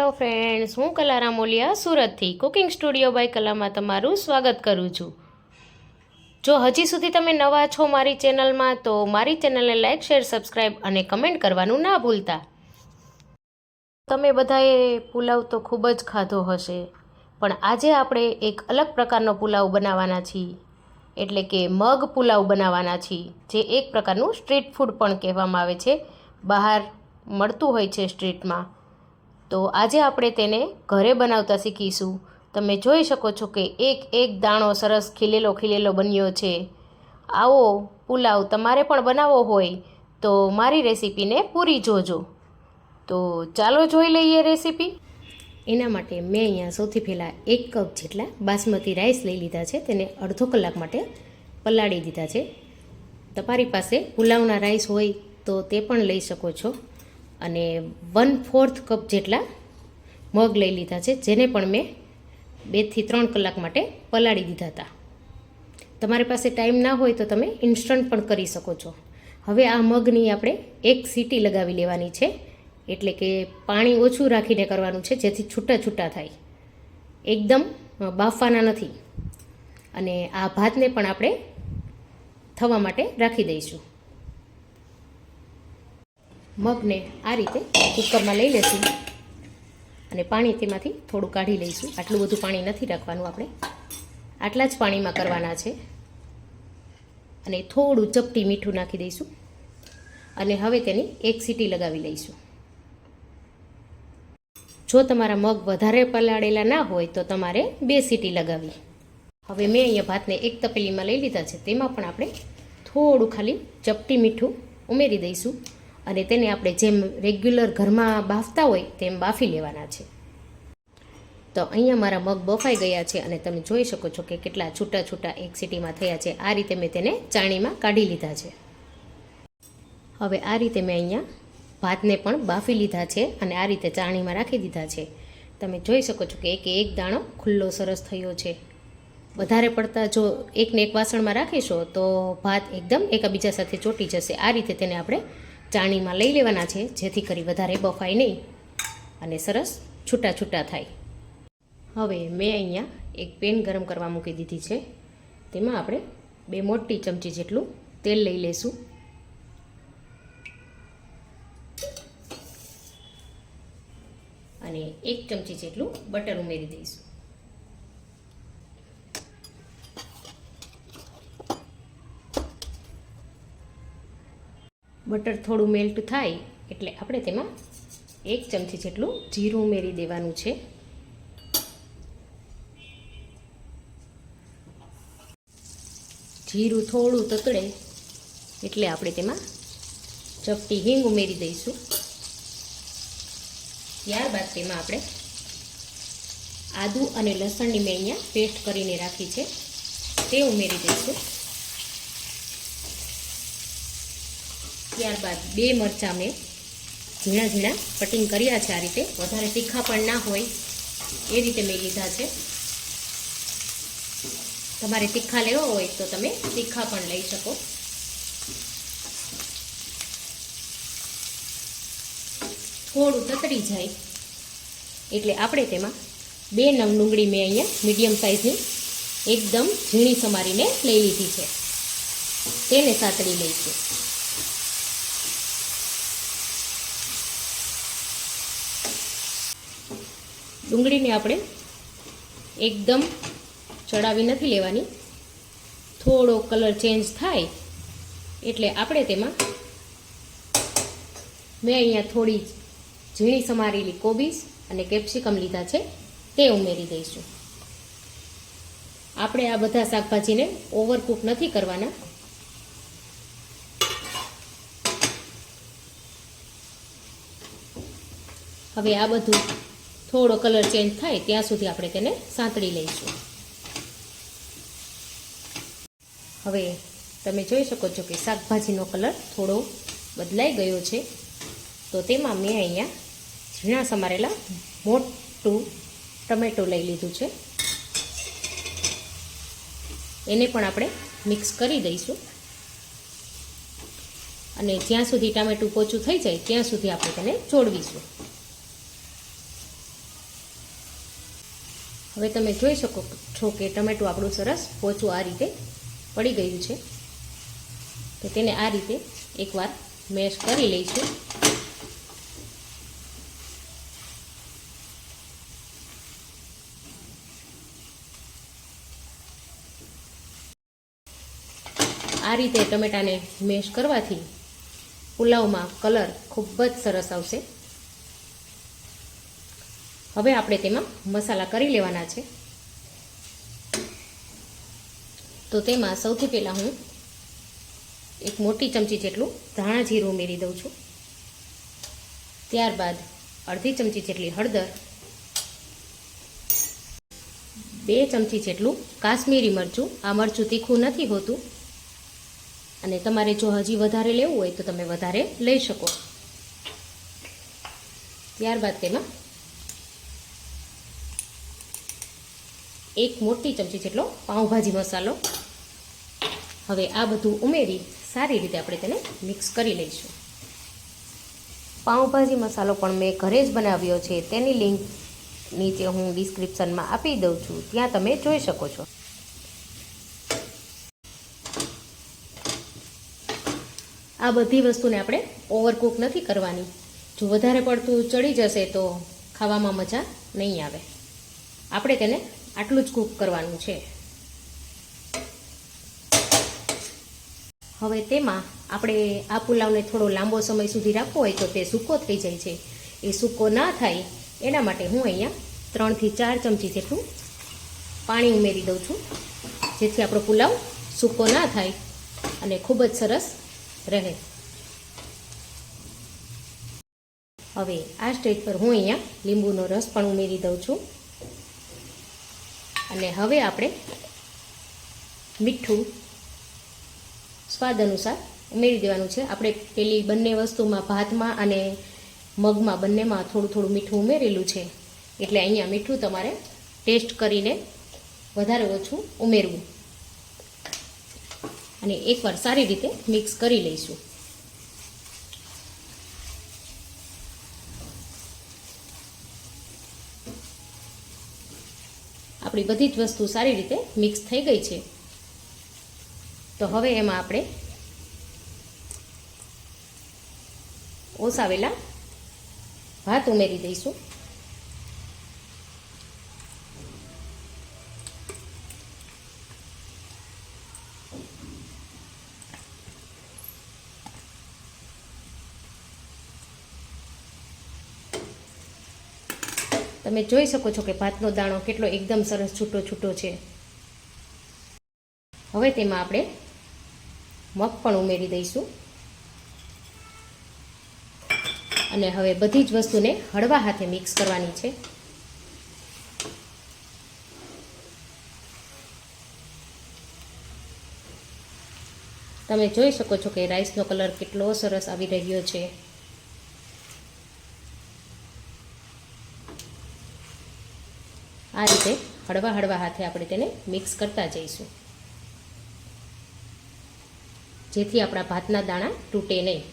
Hello friends હું કલારામ મોલિયા સુરતથી cooking studio by કલામાં તમારું સ્વાગત કરું છું. જો હજી સુધી તમે નવા છો મારી ચેનલમાં, તો મારી ચેનલને લાઇક શેર સબસ્ક્રાઈબ અને કમેન્ટ કરવાનું ના ભૂલતા. તમે બધાએ પુલાવ તો ખૂબ જ ખાધો હશે, પણ આજે આપણે એક અલગ પ્રકારનો પુલાવ બનાવવાના છીએ. એટલે કે મગ પુલાવ બનાવવાના છીએ, જે એક પ્રકારનું સ્ટ્રીટ ફૂડ પણ કહેવામાં આવે છે. બહાર મળતું હોય છે સ્ટ્રીટમાં તો આજે આપણે તેને ઘરે બનાવતા શીખીશું. તમે જોઈ શકો છો કે એક એક દાણો સરસ ખીલેલો ખીલેલો બન્યો છે. આવો પુલાવ તમારે પણ બનાવવો હોય તો મારી રેસીપીને પૂરી જોજો. તો ચાલો જોઈ લઈએ રેસીપી. એના માટે મેં અહીંયા સૌથી પહેલાં એક કપ જેટલા બાસમતી રાઈસ લઈ લીધા છે. તેને અડધો કલાક માટે પલાળી દીધા છે. તમારી પાસે પુલાવના રાઈસ હોય તો તે પણ લઈ શકો છો. અને વન ફોર્થ કપ જેટલા મગ લઈ લીધા છે, જેને પણ મેં બેથી ત્રણ કલાક માટે પલાળી દીધા હતા. તમારી પાસે ટાઈમ ના હોય તો તમે ઇન્સ્ટન્ટ પણ કરી શકો છો. હવે આ મગની આપણે એક સીટી લગાવી લેવાની છે, એટલે કે પાણી ઓછું રાખીને કરવાનું છે, જેથી છૂટા છૂટા થાય. એકદમ બાફવાના નથી. અને આ ભાતને પણ આપણે થવા માટે રાખી દઈશું. મગને આ રીતે કુકરમાં લઈ લઈશું અને પાણી તેમાંથી થોડું કાઢી લઈશું. આટલું બધું પાણી નથી રાખવાનું આપણે. આટલા જ પાણીમાં કરવાના છે. અને થોડું ચપટી મીઠું નાખી દઈશું. અને હવે તેની એક સીટી લગાવી લઈશું. જો તમારા મગ વધારે પલાળેલા ના હોય તો તમારે બે સીટી લગાવી. હવે મેં અહીંયા ભાતને એક તપેલીમાં લઈ લીધા છે. તેમાં પણ આપણે થોડું ખાલી ચપટી મીઠું ઉમેરી દઈશું. અને તેને આપણે જેમ રેગ્યુલર ઘરમાં બાફતા હોય તેમ બાફી લેવાના છે. તો અહીંયા મારા મગ બફાઈ ગયા છે અને તમે જોઈ શકો છો કે કેટલા છૂટા છૂટા એક સીટીમાં થયા છે. આ રીતે મેં તેને ચાણીમાં કાઢી લીધા છે. હવે આ રીતે મેં અહીંયા ભાતને પણ બાફી લીધા છે અને આ રીતે ચાણીમાં રાખી દીધા છે. તમે જોઈ શકો છો કે એક એક દાણો ખુલ્લો સરસ થયો છે. વધારે પડતા જો એકને એક વાસણમાં રાખીશો તો ભાત એકદમ એકબીજા સાથે ચોટી જશે. આ રીતે તેને આપણે ચાણીમાં લઈ લેવાના છે, જેથી કરી વધારે બફાય નહીં અને સરસ છૂટા છૂટા થાય. હવે મેં અહીંયા એક પેન ગરમ કરવા મૂકી દીધી છે. તેમાં આપણે બે મોટી ચમચી જેટલું તેલ લઈ લઈશું અને એક ચમચી જેટલું બટર ઉમેરી દઈશું. બટર થોડું મેલ્ટ થાય એટલે આપણે તેમાં એક ચમચી જેટલું જીરું ઉમેરી દેવાનું છે. જીરું થોડું તતડે એટલે આપણે તેમાં ચપટી હિંગ ઉમેરી દઈશું. ત્યારબાદ તેમાં આપણે આદું અને લસણની મેં અહીંયા પેસ્ટ કરીને રાખી છે. તે ઉમેરી દઈશું. ત્યારબાદ બે મરચાં મેં ઝીણા ઝીણા કટિંગ કર્યા છે આ રીતે. વધારે તીખા પણ ના હોય. એ રીતે મેં લીધા છે. તમારે તીખા લેવા હોય તો તમે તીખા પણ લઈ શકો. થોડું તતડી જાય. એટલે આપણે તેમાં બે નંગ ડુંગળી મેં અહીંયા મીડિયમ સાઇઝની એકદમ ઝીણી સમારીને લઈ લીધી છે. તેને સાતડી લઈશું. ડુંગળીને આપણે એકદમ ચડાવી નથી લેવાની. થોડો કલર ચેન્જ થાય એટલે આપણે તેમાં મેં અહીંયા થોડી ઝીણી સમારેલી કોબીસ અને કેપ્સિકમ લીધા છે, તે ઉમેરી દઈશું. આપણે આ બધા શાકભાજીને ઓવરકુક નથી કરવાના. હવે આ બધું થોડો કલર ચેન્જ થાય ત્યાં સુધી આપણે તેને સાંતળી લઈશું. હવે તમે જોઈ શકો છો કે શાકભાજીનો કલર થોડો બદલાઈ ગયો છે. તો તેમાં મેં અહીંયા ઝીણા સમારેલા મોટું ટમેટું લઈ લીધું છે. એને પણ આપણે મિક્સ કરી દઈશું. અને જ્યાં સુધી ટામેટું પોચું થઈ જાય ત્યાં સુધી આપણે તેને ચોળવીશું હવે તમે જોઈ શકો છો કે ટમેટું આપણું સરસ પોચું આ રીતે પડી ગયું છે. તો તેને આ રીતે એકવાર મેશ કરી લઈશું. આ રીતે ટમેટાને મેશ કરવાથી પુલાવમાં કલર ખૂબ જ સરસ આવશે. હવે આપણે તેમાં મસાલા કરી લેવાના છે. તો તેમાં સૌથી પહેલાં હું એક મોટી ચમચી જેટલું ધાણા જીરું ઉમેરી દઉં છું. ત્યારબાદ અડધી ચમચી જેટલી હળદર, બે ચમચી જેટલું કાશ્મીરી મરચું. આ મરચું તીખું નથી હોતું. અને તમારે જો હજી વધારે લેવું હોય તો તમે વધારે લઈ શકો. ત્યારબાદ તેમાં એક મોટી ચમચી જેટલો પાઉંભાજી મસાલો. હવે આ બધું ઉમેરી સારી રીતે આપણે તેને મિક્સ કરી લઈશું. પાઉંભાજી મસાલો પણ મેં ઘરે જ બનાવ્યો છે. તેની લિંક નીચે હું ડિસ્ક્રિપ્શનમાં આપી દઉં છું. ત્યાં તમે જોઈ શકો છો. આ બધી વસ્તુને આપણે ઓવરકુક નથી કરવાની. જો વધારે પડતું ચડી જશે તો ખાવામાં મજા નહીં આવે. આપણે તેને આટલું જ કૂક કરવાનું છે. હવે તેમાં આપણે આ પુલાવને થોડો લાંબો સમય સુધી રાખવો હોય તો તે સૂકો થઈ જાય છે. એ સૂકો ના થાય એના માટે હું અહીંયા ત્રણથી ચાર ચમચી જેટલું પાણી ઉમેરી દઉં છું. જેથી આપણો પુલાવ સૂકો ના થાય અને ખૂબ જ સરસ રહે. હવે આ સ્ટેજ પર હું અહીંયા લીંબુનો રસ પણ ઉમેરી દઉં છું. અને હવે આપણે મીઠું સ્વાદ અનુસાર ઉમેરી દેવાનું છે. આપણે પેલી બંને વસ્તુમાં ભાતમાં અને મગમાં બંનેમાં થોડું થોડું મીઠું ઉમેરેલું છે. એટલે અહીંયા મીઠું તમારે ટેસ્ટ કરીને વધારે ઓછું ઉમેરવું. અને એકવાર સારી રીતે મિક્સ કરી લઈશું. આપણી બધી જ વસ્તુ સારી રીતે મિક્સ થઈ ગઈ છે. તો હવે એમાં આપણે ઓસાવેલા ભાત ઉમેરી દઈશું. તમે જોઈ શકો છો કે ભાતનો દાણો કેટલો એકદમ સરસ છૂટો છૂટો છે. હવે તેમાં આપણે મગ પણ ઉમેરી દઈશું. અને હવે બધી જ વસ્તુને હળવા હાથે મિક્સ કરવાની છે. તમે જોઈ શકો છો કે રાઈસનો કલર કેટલો સરસ આવી રહ્યો છે. આ રીતે હળવા હળવા હાથે આપણે તેને મિક્સ કરતા જઈશું. જેથી આપણા ભાતના દાણા તૂટે નહીં.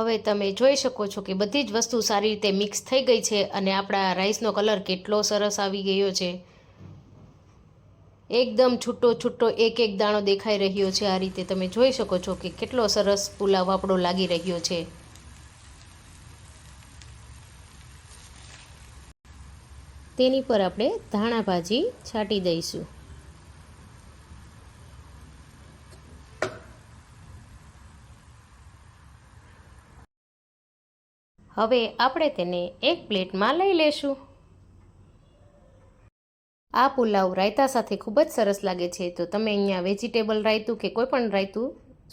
હવે તમે જોઈ શકો છો કે બધી જ વસ્તુ સારી રીતે મિક્સ થઈ ગઈ છે અને આપણા રાઈસનો કલર કેટલો સરસ આવી ગયો છે. એકદમ છૂટો છૂટો એક એક દાણો દેખાઈ રહ્યો છે. આ રીતે તમે જોઈ શકો છો કે કેટલો સરસ પુલાવ આપણો લાગી રહ્યો છે. તેની પર આપણે ધાણા ભાજી છાંટી દઈશું. હવે આપણે તેને એક પ્લેટમાં લઈ લેશું. આ પુલાવ રાયતા સાથે ખૂબ જ સરસ લાગે છે. તો તમે અહીંયા વેજીટેબલ રાયતું કે કોઈ પણ રાયતું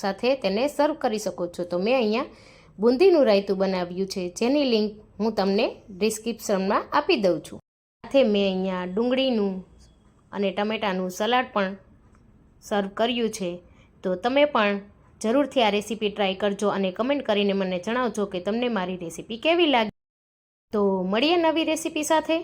સાથે તેને સર્વ કરી શકો છો. તો મેં અહીંયા બુંદીનું રાયતું બનાવ્યું છે. જેની લિંક હું તમને ડિસ્ક્રિપ્શનમાં આપી દઉં છું. સાથે મેં અહીંયા ડુંગળીનું અને ટમેટાનું સલાડ પણ સર્વ કર્યું છે. તો તમે પણ જરૂરથી આ રેસીપી ટ્રાય કરજો અને કમેન્ટ કરીને મને જણાવજો કે તમને મારી રેસીપી કેવી લાગી. તો મળીએ નવી રેસીપી સાથે.